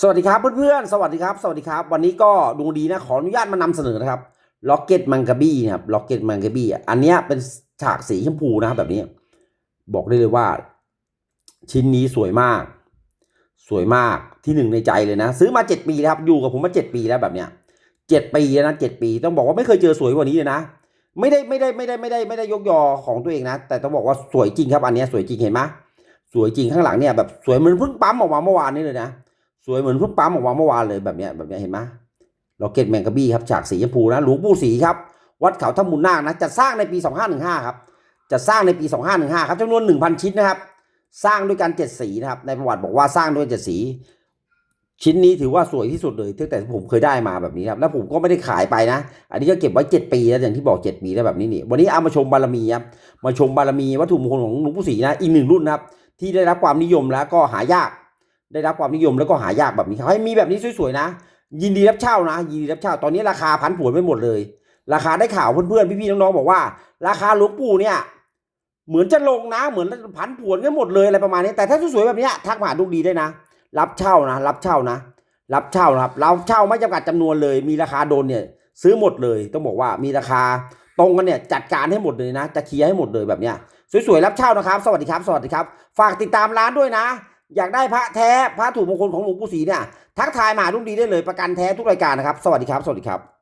สวัสดีครับเพื่อนๆ สวัสดีครับ สวัสดีครับ วันนี้ก็ดวงดีนะ ขออนุญาตมานำเสนอนะครับล็อกเก็ตมังกาบี้นะครับล็อกเก็ตมังกาบี้อันนี้เป็นฉากสีชมพูนะครับแบบนี้ บอกได้เลยว่า ชิ้นนี้สวยมาก สวยมากที่หนึ่งในใจเลยนะ ซื้อมาเจ็ดปีแล้วครับ อยู่กับผมมาเจ็ดปีแล้วแบบเนี้ยเจ็ดปีแล้วนะเจ็ดปี ต้องบอกว่าไม่เคยเจอสวยกว่านี้เลยนะ ไม่ได้ไม่ได้ไม่ได้ไม่ได้ไม่ได้ยกยอของตัวเองนะ แต่ต้องบอกว่าสวยจริงครับ อันนี้สวยจริงเห็นไหมสวยจริงข้างหลังเนี่ยแบบสวยเหมือนเพิ่งปั๊มออกมาเมื่อวานนี้เลยนะ สวยเหมือนเพิ่งปั๊มออกมาเมื่อวานเลยแบบเนี้ยแบบเนี้ยเห็นไหมล็อกเก็ตแมงกะบี้ครับฉากสีชมพูนะหลวงปู่ศรีครับ วัดเขาถ้ำมูลนาคนะจะสร้างในปี 2515ครับจะสร้างในปี 2515ครับจำนวน 1,000 ชิ้นนะครับ สร้างด้วยกันเจ็ดสีนะครับ ในประวัติบอกว่าสร้างด้วยเจ็ดสี ชิ้นนี้ถือว่าสวยที่สุดเลยตั้งแต่ผมเคยได้มาแบบนี้ครับแล้วผมก็ไม่ได้ขายไปนะ อันนี้ก็เก็บไว้เจ็ดปีแล้วอย่างที่บอกเจ็ดปีแล้วแบบนี้นี่วันนี้เอามาชมบารมีครับมาชมบารมีวัตถุมงคลของหลวงปู่ศรีนะอีกหนึ่งรุ่นนะครับที่ได้รับความนิยมแล้วก็หายาก ได้รับความนิยมแล้วก็หายากแบบนี้ครับให้มีแบบนี้สวยๆนะ ยินดีรับเช่านะ ยินดีรับเช่า ตอนนี้ราคาพันผวนไปหมดเลย ราคาได้ข่าวเพื่อนๆพี่ๆน้องๆบอกว่า ราคาหลวงปู่เนี่ย เหมือนจะลงนะ เหมือนผันผวนกันหมดเลยอะไรประมาณนี้แต่ถ้าสวยๆแบบนี้ทักมาดูดีได้นะ รับเช่านะ รับเช่านะ รับเช่านะครับเราเช่าไม่จำกัดจำนวนเลย มีราคาโดนเนี่ยซื้อหมดเลย ต้องบอกว่ามีราคาตรงกันเนี่ยจัดการให้หมดเลยนะ จะเคลียร์ให้หมดเลยแบบเนี้ยสวยๆรับเช่านะครับ สวัสดีครับ สวัสดีครับ ฝากติดตามร้านด้วยนะ อยากได้พระแท้พระถูกมงคลของหลวงปู่ศรีเนี่ยทักทายมาลุงดีได้เลยประกันแท้ทุกรายการนะครับ สวัสดีครับ สวัสดีครับ